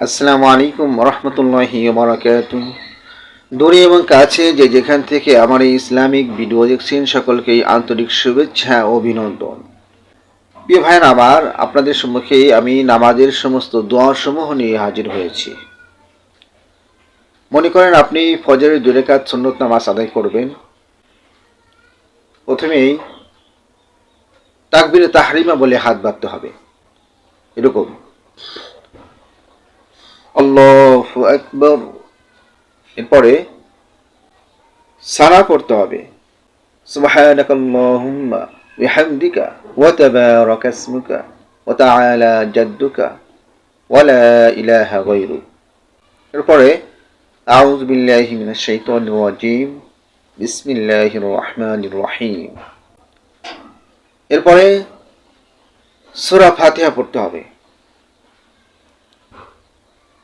আসসালামু আলাইকুম রহমতুল্লাহি বারাকাতু দূরে এবং কাছে যে যেখান থেকে আমার এই ইসলামিক ভিডিও দেখছেন সকলকেই আন্তরিক শুভেচ্ছা ও অভিনন্দন। প্রিয় ভাইয়ের, আমার আপনাদের সম্মুখে আমি নামাজের সমস্ত দোয়াসমূহ নিয়ে হাজির হয়েছি। মনে করেন আপনি ফজরের দূরে কাজ সুন্নত নামাজ আদায় করবেন। প্রথমেই তাকবিরে তাহরিমা বলে হাত বাঁধতে হবে। এরকম। الله أكبر إمبارة سنة قرطابي سبحانك اللهم بحمدك وتبارك اسمك وتعالى جدك ولا إله غيرك إمبارة أعوذ بالله من الشيطان الرجيم بسم الله الرحمن الرحيم إمبارة سورة فاتحة قرطابي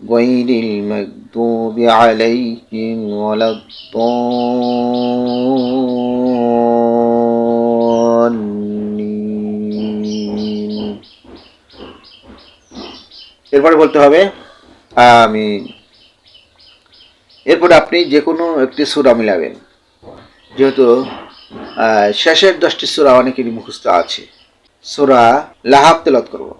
غير المكذوب عليهم ولا الضالين এরপরে বলতে হবে আমি এরপরে আপনি যে কোনো একটি সুরা মিলাবেন যেহেতু আহ, শেষের দশটি সুরা অনেকেরই মুখস্থ আছে সুরা লাহাব তেলত করবো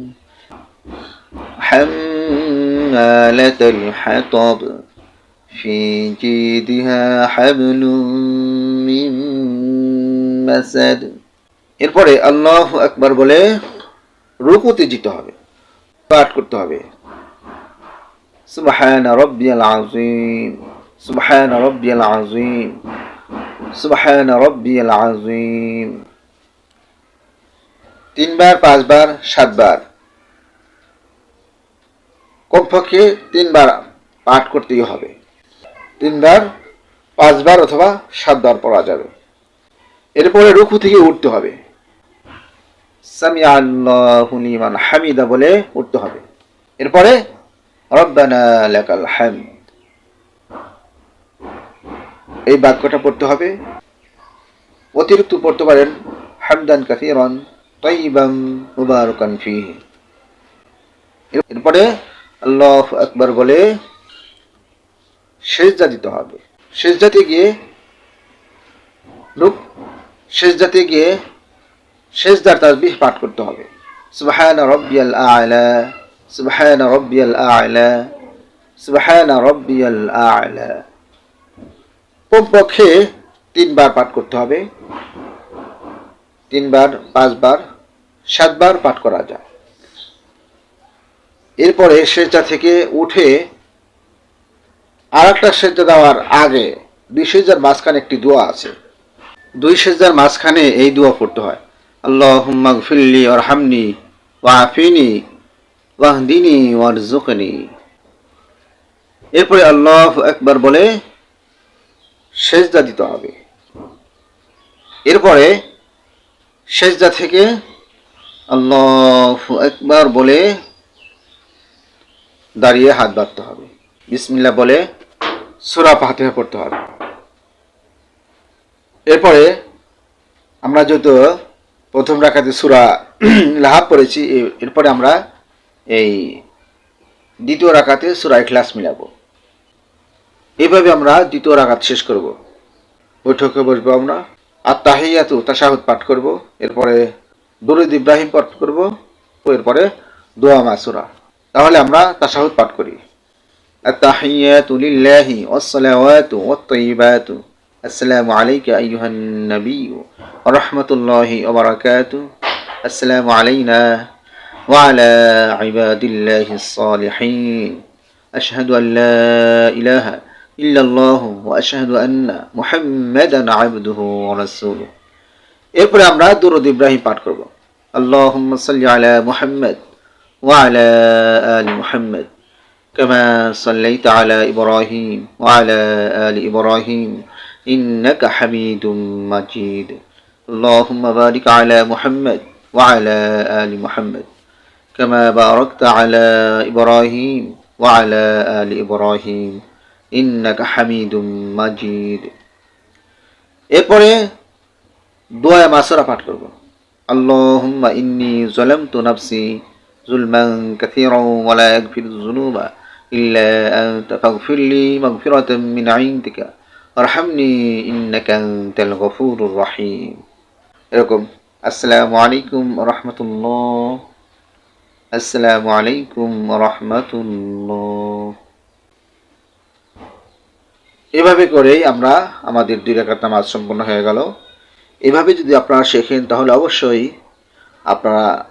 حمالة الحطب في جيدها حبل من مسد এরপরে আল্লাহ আকবার বলে রুকুতে যেতে হবে পাঠ করতে হবে সুবহান রব্বিয়াল আযীম সুবহান রব্বিয়াল আযীম সুবহান রব্বিয়াল আযীম তিনবার পাঁচবার সাতবার কমপক্ষে তিনবার পাঠ করতেই হবে। তিনবার, পাঁচবার অথবা সাতবার পড়া যাবে। এরপরে রুকু থেকে উঠতে হবে। সামি হামিদা বলে উঠতে হবে। এরপরে, রব্বানা হামদ। এই বাক্যটা পড়তে হবে। অতিরিক্ত পড়তে পারেন, হামদান কাসিরান তৈবাম মুবারকান ফিহি। এরপরে আল্লাহ আকবার বলে সেজদা দিতে হবে। সেজদাতে গিয়ে রূপ সেজদাতে গিয়ে সেজদার তাসবিহ পাঠ করতে হবে। সুবহান রব্বিয়াল রব্বিয়াল রব্বিয়াল কমপক্ষে তিনবার পাঠ করতে হবে। তিনবার, পাঁচবার, সাতবার পাঠ করা যায়। এরপরে সেজদা থেকে উঠে আর একটা সেজদা দেওয়ার আগে দুই সেজার মাঝখানে একটি দোয়া আছে। দুই সেজার মাঝখানে এই দোয়া পড়তে হয়। আল্লাহ ফিল্লি ওর হামনি ওয়াফিনি ওয়াহদিনী ওয়ার জুকনি এরপরে আল্লাহ একবার বলে সেজদা দিতে হবে। এরপরে সেজদা থেকে আল্লাহ একবার বলে দাঁড়িয়ে হাত বাঁধতে হবে। বিসমিল্লা বলে সুরা ফাতিহা পড়তে হবে। এরপরে আমরা যেহেতু প্রথম রাখাতে সুরা লাহাব পড়েছি এরপরে আমরা এই দ্বিতীয় রাখাতে সুরা ইখলাস মিলাবো। এইভাবে আমরা দ্বিতীয় রাখাত শেষ করব। বৈঠকে বসবো আমরা। আর তাহিয়াতু তাশাহুদ পাঠ করব। এরপরে দরুদ ইব্রাহিম পাঠ করব। এরপরে দোয়া মাসুরা তাহলে আমরা তাশাহুদ পাঠ করি التحيات لله والصلوات والطيبات السلام عليك أيها النبي ورحمة الله وبركاته السلام علينا وعلى عباد الله الصالحين أشهد أن لا إله إلا الله وأشهد أن محمدا عبده ورسوله এরপরে আমরা দুরুদ ইব্রাহিম পাঠ করব আল্লাহুম্মা সাল্লি আলা মুহাম্মদ ওয়া আলা আলি মুহাম্মদ كما صليت على إبراهيم وعلى آل إبراهيم إنك حميد مجيد اللهم بارك على محمد وعلى آل محمد كما باركت على إبراهيم وعلى آل إبراهيم إنك حميد مجيد এরপরে দোয়া মাসরা পাঠ করব আল্লাহুম্মা ইন্নি যালামতু নাফসি যুলমান কাসীরান ওয়া লা ইয়াগফিরু যুনুবা ইল্লা আনতা ফাগফির লি মাগফিরাতাম মিন ইনদিকা ওয়ারহামনি ইন্নাকা আনতাল গফুরুর রহিম। এরকম, আসসালামু আলাইকুম ওয়া রাহমাতুল্লাহ। আসসালামু আলাইকুম রাহমাতুল্লাহ। এভাবে করেই আমরা আমাদের দুই রাকাত নামাজ সম্পন্ন হয়ে গেল। এভাবে যদি আপনারা শেখেন, তাহলে অবশ্যই আপনারা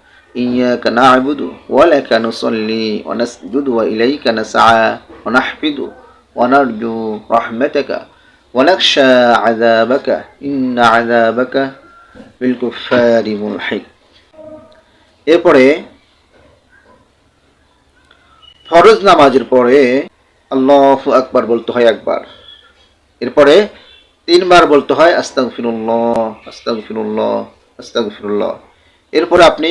إياك نعبد ولك نصلي ونسجد وإليك نسعى ونحفد ونرجو رحمتك ونخشى عذابك إن عذابك بالكفار ملحق এরপরে ফরজ নামাজের পরে আল্লাহ আকবার বলতে হয় একবার এরপরে তিনবার বলতে হয় আস্তাগফিরুল্লাহ আস্তাগফিরুল্লাহ আস্তাগফিরুল্লাহ এরপরে আপনি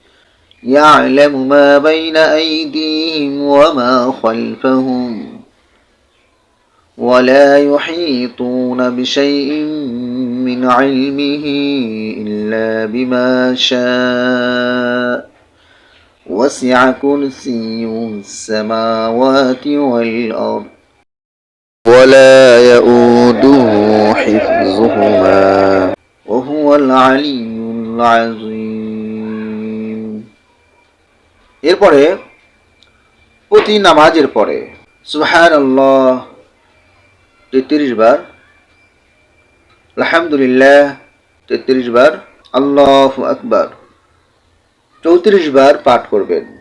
يعلم ما بين أيديهم وما خلفهم ولا يحيطون بشيء من علمه إلا بما شاء. وسع كرسي السماوات والأرض. ولا يؤوده حفظهما. وهو العلي العظيم. এরপরে প্রতি নামাজের পরে সুহান আল্লাহ তেত্রিশ বার, আলহামদুলিল্লাহ, তেত্রিশ বার, আল্লাহ আকবার, চৌত্রিশ বার পাঠ করবেন।